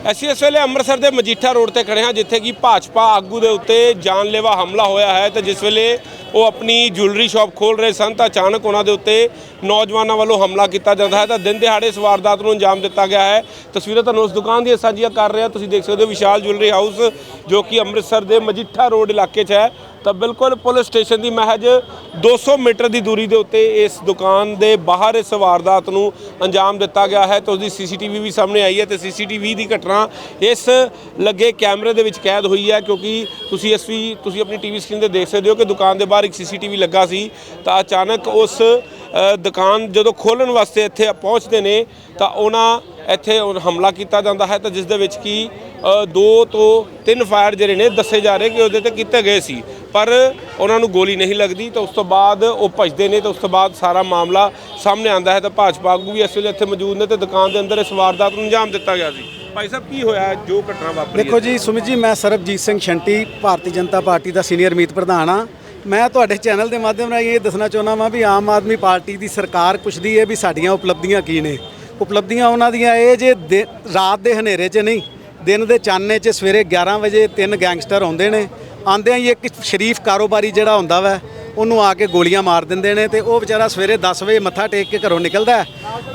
ਅਸੀਂ ਇਸ ਵੇਲੇ ਅੰਮ੍ਰਿਤਸਰ ਦੇ ਮਜੀਠਾ ਰੋਡ ਤੇ ਖੜੇ ਹਾਂ, ਜਿੱਥੇ ਕਿ ਭਾਜਪਾ ਆਗੂ ਦੇ ਉੱਤੇ ਜਾਨਲੇਵਾ ਹਮਲਾ ਹੋਇਆ ਹੈ ਤੇ ਜਿਸ ਵੇਲੇ ਉਹ ਆਪਣੀ ਜੁਐਲਰੀ ਸ਼ਾਪ ਖੋਲ ਰਹੇ ਸਨ ਤਾਂ ਅਚਾਨਕ ਉਹਨਾਂ ਦੇ ਉੱਤੇ ਨੌਜਵਾਨਾਂ ਵੱਲੋਂ ਹਮਲਾ ਕੀਤਾ ਜਾਂਦਾ ਹੈ ਤਾਂ ਦਿਨ ਦਿਹਾੜੇ ਇਸ ਵਾਰਦਾਤ ਨੂੰ ਅੰਜਾਮ ਦਿੱਤਾ ਗਿਆ ਹੈ। ਤਸਵੀਰਾਂ ਤੁਹਾਨੂੰ ਉਸ ਦੁਕਾਨ ਦੀਆਂ ਸਾਂਝੀਆਂ ਕਰ ਰਹੇ ਹਾਂ ਤੁਸੀਂ ਦੇਖ ਸਕਦੇ ਹੋ ਵਿਸ਼ਾਲ ਜੁਐਲਰੀ ਹਾਊਸ ਜੋ ਕਿ ਅੰਮ੍ਰਿਤਸਰ ਦੇ ਮਜੀਠਾ ਰੋਡ ਇਲਾਕੇ 'ਚ ਹੈ। ਤਾਂ ਬਿਲਕੁਲ ਪੁਲਿਸ ਸਟੇਸ਼ਨ ਦੀ ਮਹਿਜ 200 ਮੀਟਰ ਦੀ ਦੂਰੀ ਦੇ ਉੱਤੇ ਇਸ ਦੁਕਾਨ ਦੇ ਬਾਹਰ ਇਸ ਵਾਰਦਾਤ ਨੂੰ ਅੰਜਾਮ ਦਿੱਤਾ ਗਿਆ ਹੈ ਤੇ ਉਸ ਦੀ ਸੀਸੀਟੀਵੀ ਵੀ ਸਾਹਮਣੇ ਆਈ ਹੈ ਤੇ ਸੀਸੀਟੀਵੀ ਦੀ ਘਟਨਾ ਇਸ ਲੱਗੇ ਕੈਮਰੇ ਦੇ ਵਿੱਚ ਕੈਦ ਹੋਈ ਹੈ ਕਿਉਂਕਿ ਤੁਸੀਂ ਇਸ ਵੀ ਤੁਸੀਂ ਆਪਣੀ ਟੀਵੀ ਸਕਰੀਨ ਤੇ ਦੇਖ ਸਕਦੇ ਹੋ ਕਿ ਦੁਕਾਨ ਦੇ ਬਾਹਰ ਇੱਕ ਸੀਸੀਟੀਵੀ ਲੱਗਾ ਸੀ ਤਾਂ ਅਚਾਨਕ ਉਸ ਦੁਕਾਨ ਜਦੋਂ ਖੋਲਣ ਵਾਸਤੇ ਇੱਥੇ ਪਹੁੰਚਦੇ ਨੇ ਤਾਂ ਉਹਨਾਂ ਇੱਥੇ ਹਮਲਾ ਕੀਤਾ ਜਾਂਦਾ ਹੈ ਤਾਂ ਜਿਸ ਦੇ ਵਿੱਚ ਕੀ ਦੋ ਤੋਂ ਤਿੰਨ ਫਾਇਰ ਜਿਹੜੇ ਨੇ ਦੱਸੇ ਜਾ ਰਹੇ ਕਿ ਉਹਦੇ ਤੇ ਕੀਤੇ ਗਏ ਸੀ। ਪਰ ਉਹਨਾਂ ਨੂੰ ਗੋਲੀ ਨਹੀਂ ਲੱਗਦੀ, ਤਾਂ ਉਸ ਤੋਂ ਬਾਅਦ ਉਹ ਭੱਜਦੇ ਨੇ, ਤਾਂ ਉਸ ਤੋਂ ਬਾਅਦ ਸਾਰਾ ਮਾਮਲਾ ਸਾਹਮਣੇ ਆਉਂਦਾ ਹੈ, ਤਾਂ ਭਾਜਪਾ ਆਗੂ ਵੀ ਇਸ ਵੇਲੇ ਇੱਥੇ ਮੌਜੂਦ ਨੇ ਤੇ ਦੁਕਾਨ ਦੇ ਅੰਦਰ ਇਸ ਵਾਰਦਾਤ ਨੂੰ ਅੰਜਾਮ ਦਿੱਤਾ ਗਿਆ ਸੀ। ਭਾਈ ਸਾਹਿਬ, ਕੀ ਹੋਇਆ? ਜੋ ਘਟਨਾ ਵਾਪਰੀ ਦੇਖੋ ਜੀ, ਸੁਮਿਤ ਜੀ, ਮੈਂ ਸਰਬਜੀਤ ਸਿੰਘ ਸ਼ੰਟੀ ਭਾਰਤੀ ਜਨਤਾ ਪਾਰਟੀ ਦਾ ਸੀਨੀਅਰ ਮੀਤ ਪ੍ਰਧਾਨ ਆ ਮੈਂ ਤੁਹਾਡੇ ਚੈਨਲ ਦੇ ਮਾਧਿਅਮ ਰਾਹੀਂ ਇਹ ਦੱਸਣਾ ਚਾਹੁੰਦਾ ਵਾਂ ਵੀ ਆਮ ਆਦਮੀ ਪਾਰਟੀ ਦੀ ਸਰਕਾਰ ਪੁੱਛਦੀ ਹੈ ਵੀ ਸਾਡੀਆਂ ਉਪਲਬਧੀਆਂ ਕੀ ਨੇ। ਉਪਲਬਧੀਆਂ ਉਹਨਾਂ ਦੀਆਂ ਇਹ ਜੇ ਦਿ- ਰਾਤ ਦੇ ਹਨੇਰੇ 'ਚ ਨਹੀਂ, ਦਿਨ ਦੇ ਚਾਨਣੇ 'ਚ ਸਵੇਰੇ 11 ਵਜੇ ਤਿੰਨ ਗੈਂਗਸਟਰ ਆਉਂਦੇ ਨੇ। ਆਂਦਿਆਂ ਹੀ ਇੱਕ ਸ਼ਰੀਫ ਕਾਰੋਬਾਰੀ ਜਿਹੜਾ ਹੁੰਦਾ ਵਾ, ਉਹਨੂੰ ਆ ਕੇ ਗੋਲੀਆਂ ਮਾਰ ਦਿੰਦੇ ਨੇ ਤੇ ਉਹ ਵਿਚਾਰਾ ਸਵੇਰੇ 10 ਵਜੇ ਮੱਥਾ ਟੇਕ ਕੇ ਘਰੋਂ ਨਿਕਲਦਾ ਹੈ।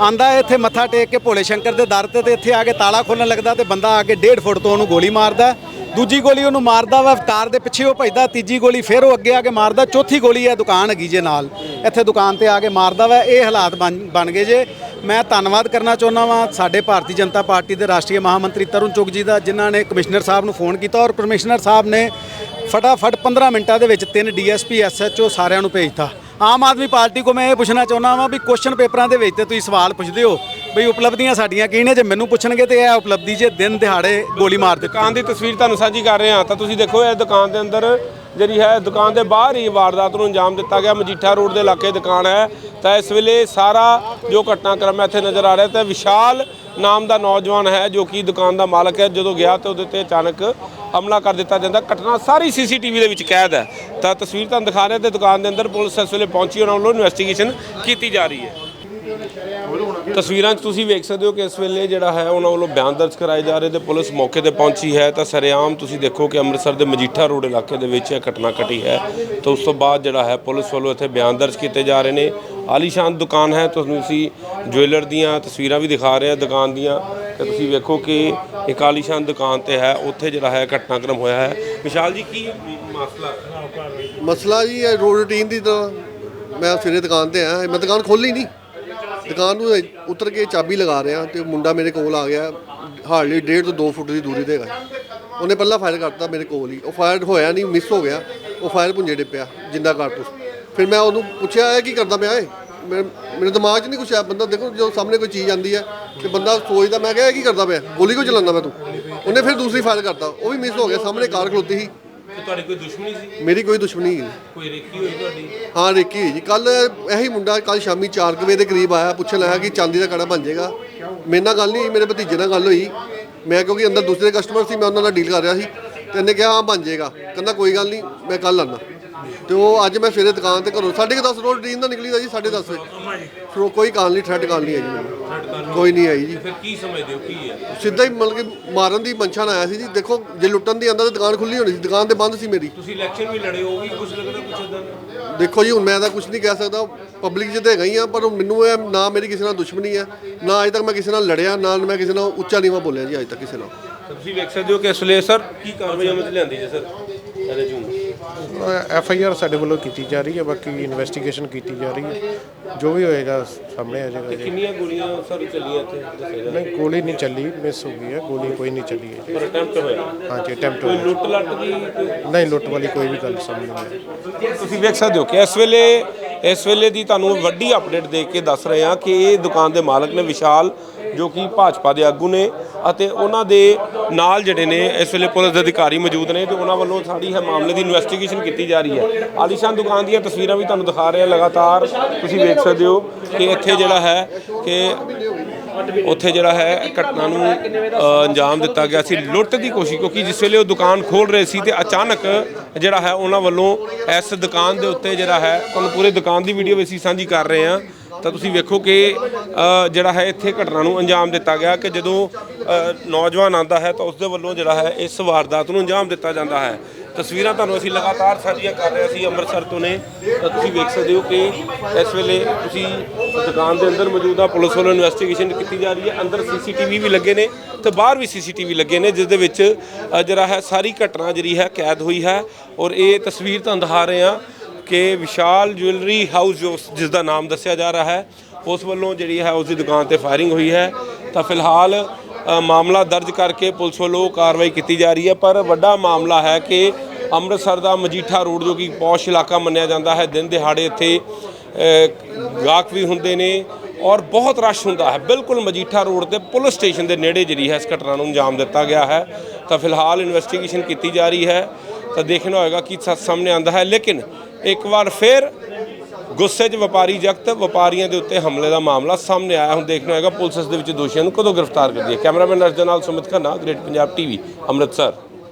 ਆਂਦਾ ਇੱਥੇ ਮੱਥਾ ਟੇਕ ਕੇ ਭੋਲੇ ਸ਼ੰਕਰ ਦੇ ਦਰ ਤੇ ਤੇ ਇੱਥੇ ਆ ਕੇ ਤਾਲਾ ਖੋਲਣ ਲੱਗਦਾ ਤੇ ਬੰਦਾ ਆ ਕੇ 1.5 ਫੁੱਟ ਤੋਂ ਉਹਨੂੰ ਗੋਲੀ ਮਾਰਦਾ ਦੂਜੀ ਗੋਲੀ ਉਹਨੂੰ ਮਾਰਦਾ ਵਾ ਕਾਰ ਦੇ ਪਿੱਛੇ ਉਹ ਭੱਜਦਾ, ਤੀਜੀ ਗੋਲੀ ਫਿਰ ਉਹ ਅੱਗੇ ਆ ਕੇ ਮਾਰਦਾ, ਚੌਥੀ ਗੋਲੀ ਹੈ ਦੁਕਾਨ ਹੈਗੀ ਜੇ ਨਾਲ। ਇੱਥੇ ਦੁਕਾਨ ਤੇ ਆ ਕੇ ਮਾਰਦਾ ਵਾ, ਇਹ ਹਾਲਾਤ ਬਣ ਬਣ ਗਏ ਜੇ। ਮੈਂ ਧੰਨਵਾਦ ਕਰਨਾ ਚਾਹੁੰਦਾ ਵਾਂ ਸਾਡੇ ਭਾਰਤੀ ਜਨਤਾ ਪਾਰਟੀ ਦੇ ਰਾਸ਼ਟਰੀ ਮਹਾਮੰਤਰੀ ਤਰੁਣ ਚੁਗ ਜੀ ਦਾ, ਜਿਨ੍ਹਾਂ ਨੇ ਕਮਿਸ਼ਨਰ ਸਾਹਿਬ ਨੂੰ ਫੋਨ ਕੀਤਾ ਔਰ ਕਮਿਸ਼ਨਰ ਸਾਹਿਬ ਨੇ ਫਟਾਫਟ 15 ਮਿੰਟਾਂ ਦੇ ਵਿੱਚ ਤਿੰਨ ਡੀਐਸਪੀ, ਐਸਐਚਓ ਸਾਰਿਆਂ ਨੂੰ ਭੇਜਤਾ। ਆਮ ਆਦਮੀ ਪਾਰਟੀ ਕੋ ਮੈਂ ਇਹ ਪੁੱਛਣਾ ਚਾਹੁੰਦਾ ਵਾਂ ਵੀ ਕੁਐਸਚਨ ਪੇਪਰਾਂ ਦੇ ਵਿੱਚ ਤੇ ਤੁਸੀਂ ਸਵਾਲ ਪੁੱਛਦੇ ਹੋ ਬਈ ਉਪਲਬਧੀਆਂ ਸਾਡੀਆਂ ਕੀ ਨੇ? ਜੇ ਮੈਨੂੰ ਪੁੱਛਣਗੇ ਤੇ ਇਹ ਉਪਲਬਧੀ ਜੇ ਦਿਨ ਦਿਹਾੜੇ ਗੋਲੀ ਮਾਰ ਦਿੱਤੀ। ਦੁਕਾਨ ਦੀ ਤਸਵੀਰ ਤੁਹਾਨੂੰ ਸਾਂਝੀ ਕਰ ਰਹੇ ਹਾਂ ਤਾਂ ਤੁਸੀਂ ਦੇਖੋ ਇਹ ਦੁਕਾਨ ਦੇ ਅੰਦਰ ਜਿਹੜੀ ਹੈ, ਦੁਕਾਨ ਦੇ ਬਾਹਰ ਹੀ ਵਾਰਦਾਤ ਨੂੰ ਅੰਜਾਮ ਦਿੱਤਾ ਗਿਆ। ਮਜੀਠਾ ਰੋਡ ਦੇ ਇਲਾਕੇ ਦੁਕਾਨ ਹੈ। ਤਾਂ ਇਸ ਵੇਲੇ ਸਾਰਾ ਜੋ ਘਟਨਾਕ੍ਰਮ ਹੈ ਇੱਥੇ ਨਜ਼ਰ ਆ ਰਿਹਾ ਤੇ ਵਿਸ਼ਾਲ ਨਾਮ ਦਾ ਨੌਜਵਾਨ ਹੈ ਜੋ ਕਿ ਦੁਕਾਨ ਦਾ ਮਾਲਕ ਹੈ। ਜਦੋਂ ਗਿਆ ਤੇ ਉਹਦੇ ਤੇ ਅਚਾਨਕ ਹਮਲਾ ਕਰ ਦਿੱਤਾ ਜਾਂਦਾ। ਘਟਨਾ ਸਾਰੀ ਸੀਸੀਟੀਵੀ ਦੇ ਵਿੱਚ ਕੈਦ ਹੈ। ਤਾਂ ਤਸਵੀਰ ਤੁਹਾਨੂੰ ਦਿਖਾ ਰਿਹਾ ਤੇ ਦੁਕਾਨ ਦੇ ਅੰਦਰ ਪੁਲਿਸ ਇਸ ਵੇਲੇ ਪਹੁੰਚੀ ਉਹਨਾਂ ਵੱਲੋਂ ਇਨਵੈਸਟੀਗੇਸ਼ਨ ਕੀਤੀ ਜਾ ਰਹੀ ਹੈ। ਤਸਵੀਰਾਂ 'ਚ ਤੁਸੀਂ ਵੇਖ ਸਕਦੇ ਹੋ ਕਿ ਇਸ ਵੇਲੇ ਜਿਹੜਾ ਹੈ ਉਹਨਾਂ ਵੱਲੋਂ ਬਿਆਨ ਦਰਜ ਕਰਾਏ ਜਾ ਰਹੇ ਤੇ ਪੁਲਿਸ ਮੌਕੇ ਤੇ ਪਹੁੰਚੀ ਹੈ ਤਾਂ ਸਰੇਆਮ ਤੁਸੀਂ ਦੇਖੋ ਕਿ ਅੰਮ੍ਰਿਤਸਰ ਦੇ ਮਜੀਠਾ ਰੋਡ ਇਲਾਕੇ ਦੇ ਵਿੱਚ ਇਹ ਘਟਨਾ ਘਟੀ ਹੈ ਤਾਂ ਉਸ ਤੋਂ ਬਾਅਦ ਜਿਹੜਾ ਹੈ ਪੁਲਿਸ ਵੱਲੋਂ ਇੱਥੇ ਬਿਆਨ ਦਰਜ ਕੀਤੇ ਜਾ ਰਹੇ ਨੇ। ਆਲੀਸ਼ਾਨ ਦੁਕਾਨ ਹੈ, ਤੁਹਾਨੂੰ ਅਸੀਂ ਜੁਐਲਰ ਦੀਆਂ ਤਸਵੀਰਾਂ ਵੀ ਦਿਖਾ ਰਹੇ ਹਾਂ ਦੁਕਾਨ ਦੀਆਂ। ਤੇ ਤੁਸੀਂ ਵੇਖੋ ਕਿ ਇੱਕ ਆਲੀਸ਼ਾਨ ਦੁਕਾਨ ਤੇ ਹੈ, ਉੱਥੇ ਜਿਹੜਾ ਹੈ ਘਟਨਾਕ੍ਰਮ ਹੋਇਆ ਹੈ। ਵਿਸ਼ਾਲ ਜੀ, ਕੀ ਮਸਲਾ ਮਸਲਾ ਜੀ, ਇਹ ਰੋਡ ਰੂਟੀਨ ਦੀ ਤਾਂ ਮੈਂ ਸਵੇਰੇ ਦੁਕਾਨ ਤੇ ਆਇਆ, ਮੈਂ ਦੁਕਾਨ ਖੋਲੀ ਨਹੀਂ। ਦੁਕਾਨ ਨੂੰ ਉਤਰ ਕੇ ਚਾਬੀ ਲਗਾ ਰਿਹਾ ਤੇ ਮੁੰਡਾ ਮੇਰੇ ਕੋਲ ਆ ਗਿਆ। ਹਾਰਡਲੀ 1.5 ਤੋਂ 2 ਫੁੱਟ ਦੀ ਦੂਰੀ ਤੇ ਹੈਗਾ। ਉਹਨੇ ਪਹਿਲਾਂ ਫਾਇਰ ਕਰਤਾ ਮੇਰੇ ਕੋਲ ਹੀ। ਉਹ ਫਾਇਰ ਹੋਇਆ ਨਹੀਂ ਮਿਸ ਹੋ ਗਿਆ। ਉਹ ਫਾਇਰ ਪੁੰਜੇ ਡਿੱਪਿਆ ਜਿੰਦਾ ਕਾਰਤੂਸ। ਫਿਰ ਮੈਂ ਉਹਨੂੰ ਪੁੱਛਿਆ, ਇਹ ਕੀ ਕਰਦਾ ਪਿਆ ਏ? ਮੇਰੇ ਮੇਰੇ ਦਿਮਾਗ 'ਚ ਨਹੀਂ ਕੁਛ ਆਇਆ। ਬੰਦਾ ਦੇਖੋ, ਜਦੋਂ ਸਾਹਮਣੇ ਕੋਈ ਚੀਜ਼ ਆਂਦੀ ਹੈ ਤੇ ਬੰਦਾ ਸੋਚਦਾ, ਮੈਂ ਕਿਹਾ, ਇਹ ਕੀ ਕਰਦਾ ਪਿਆ? ਗੋਲੀ ਕਿਉਂ ਚਲਾਉਂਦਾ ਮੈਂ ਤੂੰ? ਉਹਨੇ ਫਿਰ ਦੂਸਰੀ ਫਾਇਰ ਕਰਤਾ। ਉਹ ਵੀ ਮਿਸ ਹੋ ਗਿਆ। ਸਾਹਮਣੇ ਕਾਰ ਖਲੋਤੀ ਸੀ। ਤੇ ਤੁਹਾਡੀ ਕੋਈ ਦੁਸ਼ਮਣੀ ਸੀ? ਮੇਰੀ ਕੋਈ ਦੁਸ਼ਮਣੀ ਨਹੀਂ। ਕੋਈ ਰੇਕੀ ਹੋਈ ਤੁਹਾਡੀ? ਹਾਂ ਰੇਕੀ ਹੋਈ ਜੀ। ਕੱਲ ਇਹੀ ਮੁੰਡਾ ਕੱਲ ਸ਼ਾਮੀ 4 ਵਜੇ ਦੇ ਕਰੀਬ ਆਇਆ ਪੁੱਛਣ ਆਇਆ ਕਿ ਚਾਂਦੀ ਦਾ ਕੜਾ ਬਣ ਜਾਏਗਾ। ਮੇਰੇ ਨਾਲ ਗੱਲ ਨਹੀਂ ਹੋਈ ਮੇਰੇ ਭਤੀਜੇ ਨਾਲ ਗੱਲ ਹੋਈ। ਮੈਂ ਕਿਉਂਕਿ ਅੰਦਰ ਦੂਸਰੇ ਕਸਟਮਰ ਸੀ ਮੈਂ ਉਹਨਾਂ ਨਾਲ ਡੀਲ ਕਰ ਰਿਹਾ ਸੀ। ਤੇ ਇਹਨੇ ਕਿਹਾ ਹਾਂ ਬਣ ਜਾਏਗਾ। ਕਹਿੰਦਾ ਕੋਈ ਗੱਲ ਨਹੀਂ ਮੈਂ ਕੱਲ ਆਉਂਦਾ। ਤੇ ਉਹ ਅੱਜ ਮੈਂ ਸਵੇਰੇ ਦੁਕਾਨ ਤੇ ਘਰੋਂ 10:30 ਰੋਜ਼ ਟ੍ਰੇਨ ਦਾ ਨਿਕਲੀ ਦਾ ਜੀ 10:30 ਵਜੇ। ਫਿਰ ਉਹ ਕੋਈ ਕਾਲ ਨਹੀਂ ਥ੍ਰੈਡ ਕਾਲ ਨਹੀਂ ਆਈ ਜੀ ਮੈਨੂੰ। ਕੋਈ ਨਹੀਂ ਆਈ ਜੀ। ਫਿਰ ਕੀ ਸਮਝਦੇ ਹੋ ਕੀ ਹੈ? ਸਿੱਧਾ ਹੀ ਮਤਲਬ ਕਿ ਮਾਰਨ ਦੀ ਮਨਸ਼ਾ ਨਾਲ ਆਇਆ ਸੀ ਜੀ। ਦੇਖੋ ਜੇ ਲੁੱਟਣ ਦੀ ਆਂਦਾ ਤਾਂ ਦੁਕਾਨ ਖੁੱਲੀ ਹੋਣੀ ਸੀ ਦੁਕਾਨ ਤੇ ਬੰਦ ਸੀ ਮੇਰੀ। ਤੁਸੀਂ ਇਲੈਕਸ਼ਨ ਵੀ ਲੜੇ ਹੋ ਵੀ ਕੁਝ ਲੱਗਦਾ ਕੁਝ ਇਦਾਂ ਦੇਖੋ ਜੀ ਹੁਣ ਮੈਂ ਤਾਂ ਕੁਝ ਨਹੀਂ ਕਹਿ ਸਕਦਾ। ਪਬਲਿਕ 'ਚ ਤਾਂ ਹੈਗਾ ਹੀ ਆ ਪਰ ਮੈਨੂੰ ਇਹ ਨਾ ਮੇਰੀ ਕਿਸੇ ਨਾਲ ਦੁਸ਼ਮਣੀ ਹੈ ਨਾ ਅਜੇ ਤੱਕ ਮੈਂ ਕਿਸੇ ਨਾਲ ਲੜਿਆ ਨਾ ਮੈਂ ਕਿਸੇ ਨਾਲ ਉੱਚਾ ਨੀਵਾਂ ਬੋਲਿਆ ਜੀ ਅਜੇ ਤੱਕ ਕਿਸੇ ਨਾਲ। ਤੁਸੀਂ ਵੇਖ ਸਕਦੇ ਹੋ ਕਿ ਇਸ ਸਰ ਕੀ ਕਾਰਵਾਈ ਅਮਲ ਚ ਲਿਆਂਦੀ ਹੈ ਸਰ? ਇਹਦੇ ਜੂਨ। ਐਫ ਆਈ ਆਰ ਸਾਡੇ ਵੱਲੋਂ ਕੀਤੀ ਜਾ ਰਹੀ ਹੈ ਬਾਕੀ ਇਨਵੈਸਟੀਗੇਸ਼ਨ ਕੀਤੀ ਜਾ ਰਹੀ ਹੈ। ਜੋ ਵੀ ਹੋਏਗਾ ਸਾਹਮਣੇ ਆ ਜਾਏਗਾ ਜੀ। ਕਿੰਨੀਆਂ ਗੋਲੀਆਂ ਸਰ ਚੱਲੀਆਂ ਇੱਥੇ? ਦੱਸਿਆ ਜਾ ਨਹੀਂ ਗੋਲੀ ਨਹੀਂ ਚੱਲੀ ਮਿਸ ਹੋ ਗਈ ਹੈ ਗੋਲੀ ਕੋਈ ਨਹੀਂ ਚੱਲੀ ਹੈ ਪਰ ਅਟੈਂਪਟ ਹੋਇਆ? ਹਾਂਜੀ ਅਟੈਂਪਟ ਕੋਈ ਹੋਇਆ। ਲੁੱਟ ਲੱਟ ਦੀ ਕੋਈ- ਨਹੀਂ ਲੁੱਟ ਵਾਲੀ ਕੋਈ ਵੀ ਗੱਲ ਸਾਹਮਣੇ ਨਹੀਂ ਆਈ। ਤੁਸੀਂ ਵੇਖ ਸਕਦੇ ਹੋ ਕਿ ਇਸ ਵੇਲੇ ਇਸ ਵੇਲੇ ਦੀ ਤੁਹਾਨੂੰ ਵੱਡੀ ਅਪਡੇਟ ਦੇ ਕੇ ਦੱਸ ਰਹੇ ਹਾਂ ਕਿ ਇਹ ਦੁਕਾਨ ਦੇ ਮਾਲਕ ਨੇ ਵਿਸ਼ਾਲ ਜੋ ਕਿ ਭਾਜਪਾ ਦੇ ਆਗੂ ਨੇ ਅਤੇ ਉਹਨਾਂ ਦੇ ਨਾਲ ਜਿਹੜੇ ਨੇ ਇਸ ਵੇਲੇ ਪੁਲਿਸ ਦੇ ਅਧਿਕਾਰੀ ਮੌਜੂਦ ਨੇ ਤੇ ਉਹਨਾਂ ਵੱਲੋਂ ਸਾਡੀ ਇਹ ਮਾਮਲੇ ਦੀ ਇਨਵੈਸਟੀਗੇਸ਼ਨ ਕੀਤੀ ਜਾ ਰਹੀ ਹੈ। ਆਲੀਸ਼ਾਨ ਦੁਕਾਨ ਦੀਆਂ ਤਸਵੀਰਾਂ ਵੀ ਤੁਹਾਨੂੰ ਦਿਖਾ ਰਹੇ ਹਾਂ ਲਗਾਤਾਰ। ਤੁਸੀਂ ਵੇਖ ਸਕਦੇ ਹੋ ਕਿ ਇੱਥੇ ਜਿਹੜਾ ਹੈ ਕਿ ਉੱਥੇ ਜਿਹੜਾ ਹੈ ਘਟਨਾ ਨੂੰ ਅ, ਅੰਜਾਮ ਦਿੱਤਾ ਗਿਆ ਸੀ। ਲੁੱਟ ਦੀ ਕੋਸ਼ਿਸ਼ ਕਿਉਂਕਿ ਜਿਸ ਵੇਲੇ ਉਹ ਦੁਕਾਨ ਖੋਲ ਰਹੇ ਸੀ ਤੇ ਅਚਾਨਕ ਜਿਹੜਾ ਹੈ ਉਹਨਾਂ ਵੱਲੋਂ ਇਸ ਦੁਕਾਨ ਦੇ ਉੱਤੇ ਜਿਹੜਾ ਹੈ ਤੁਹਾਨੂੰ ਪੂਰੇ ਦੁਕਾਨ ਦੀ ਵੀਡੀਓ ਵੀ ਅਸੀਂ ਸਾਂਝੀ ਕਰ ਰਹੇ ਹਾਂ। ਤਾਂ ਤੁਸੀਂ ਵੇਖੋ ਕਿ ਜਿਹੜਾ ਹੈ ਇੱਥੇ ਘਟਨਾ ਨੂੰ ਅੰਜਾਮ ਦਿੱਤਾ ਗਿਆ ਕਿ ਜਦੋਂ ਨੌਜਵਾਨ ਆਂਦਾ ਹੈ ਤਾਂ ਉਸ ਦੇ ਵੱਲੋਂ ਜਿਹੜਾ ਹੈ ਇਸ ਵਾਰਦਾਤ ਨੂੰ ਅੰਜਾਮ ਦਿੱਤਾ ਜਾਂਦਾ ਹੈ। ਤਸਵੀਰਾਂ ਤੁਹਾਨੂੰ ਅਸੀਂ ਲਗਾਤਾਰ ਸਾਂਝੀਆਂ ਕਰ ਰਹੇ ਸੀ ਅੰਮ੍ਰਿਤਸਰ ਤੋਂ ਨੇ। ਤਾਂ ਤੁਸੀਂ ਵੇਖ ਸਕਦੇ ਹੋ ਕਿ ਇਸ ਵੇਲੇ ਤੁਸੀਂ ਦੁਕਾਨ ਦੇ ਅੰਦਰ ਮੌਜੂਦ ਆ। ਪੁਲਿਸ ਵੱਲੋਂ ਇਨਵੈਸਟੀਗੇਸ਼ਨ ਕੀਤੀ ਜਾ ਰਹੀ ਹੈ। ਅੰਦਰ ਸੀਸੀਟੀਵੀ ਵੀ ਲੱਗੇ ਨੇ ਤੇ ਬਾਹਰ ਵੀ ਸੀਸੀਟੀਵੀ ਲੱਗੇ ਨੇ, ਜਿਸ ਦੇ ਵਿੱਚ ਜਿਹੜਾ ਹੈ ਸਾਰੀ ਘਟਨਾ ਜਿਹੜੀ ਹੈ ਕੈਦ ਹੋਈ ਹੈ। ਔਰ ਇਹ ਤਸਵੀਰ ਤੁਹਾਨੂੰ ਦਿਖਾ ਰਹੇ ਹਾਂ। ਕਿ ਵਿਸ਼ਾਲ ਜੁਐਲਰੀ ਹਾਊਸ ਜੋ ਜਿਸ ਦਾ ਨਾਮ ਦੱਸਿਆ ਜਾ ਰਿਹਾ ਹੈ, ਉਸ ਵੱਲੋਂ ਜਿਹੜੀ ਹੈ ਉਸ ਦੀ ਦੁਕਾਨ ਤੇ ਫਾਇਰਿੰਗ ਹੋਈ ਹੈ। ਤਾਂ ਫਿਲਹਾਲ ਮਾਮਲਾ ਦਰਜ ਕਰਕੇ ਪੁਲਿਸ ਵੱਲੋਂ ਕਾਰਵਾਈ ਕੀਤੀ ਜਾ ਰਹੀ ਹੈ, ਪਰ ਵੱਡਾ ਮਾਮਲਾ ਹੈ ਕਿ ਅੰਮ੍ਰਿਤਸਰ ਦਾ ਮਜੀਠਾ ਰੋਡ ਜੋ ਕਿ ਪੌਸ਼ ਇਲਾਕਾ ਮੰਨਿਆ ਜਾਂਦਾ ਹੈ, ਦਿਨ ਦਿਹਾੜੇ ਇੱਥੇ ਗਾਹਕ ਵੀ ਹੁੰਦੇ ਨੇ ਔਰ ਬਹੁਤ ਰਸ਼ ਹੁੰਦਾ ਹੈ। ਬਿਲਕੁਲ ਮਜੀਠਾ ਰੋਡ ਤੇ ਪੁਲਿਸ ਸਟੇਸ਼ਨ ਦੇ ਨੇੜੇ ਜਿਹੜੀ ਹੈ ਇਸ ਘਟਨਾ ਨੂੰ ਅੰਜਾਮ ਦਿੱਤਾ ਗਿਆ ਹੈ। ਤਾਂ ਫਿਲਹਾਲ ਇਨਵੈਸਟੀਗੇਸ਼ਨ ਕੀਤੀ ਜਾ ਰਹੀ ਹੈ। ਤਾਂ ਦੇਖਣਾ ਹੋਏਗਾ ਕਿ ਸੱਚ ਸਾਹਮਣੇ ਆਉਂਦਾ ਹੈ। ਲੇਕਿਨ ਇੱਕ ਵਾਰ ਫਿਰ ਗੁੱਸੇ 'ਚ ਵਪਾਰੀ ਜਗਤ ਵਪਾਰੀਆਂ ਦੇ ਉੱਤੇ ਹਮਲੇ ਦਾ ਮਾਮਲਾ ਸਾਹਮਣੇ ਆਇਆ। ਹੁਣ ਦੇਖਣਾ ਹੋਏਗਾ ਪੁਲਿਸ ਇਸ ਦੇ ਵਿੱਚ ਦੋਸ਼ੀਆਂ ਨੂੰ ਕਦੋਂ ਗ੍ਰਿਫਤਾਰ ਕਰਦੀ ਹੈ। ਕੈਮਰਾਮੈਨ ਅਰਜਨ ਨਾਲ ਸੁਮਿਤ ਖੰਨਾ, ਗ੍ਰੇਟ ਪੰਜਾਬ ਟੀਵੀ, ਅੰਮ੍ਰਿਤਸਰ।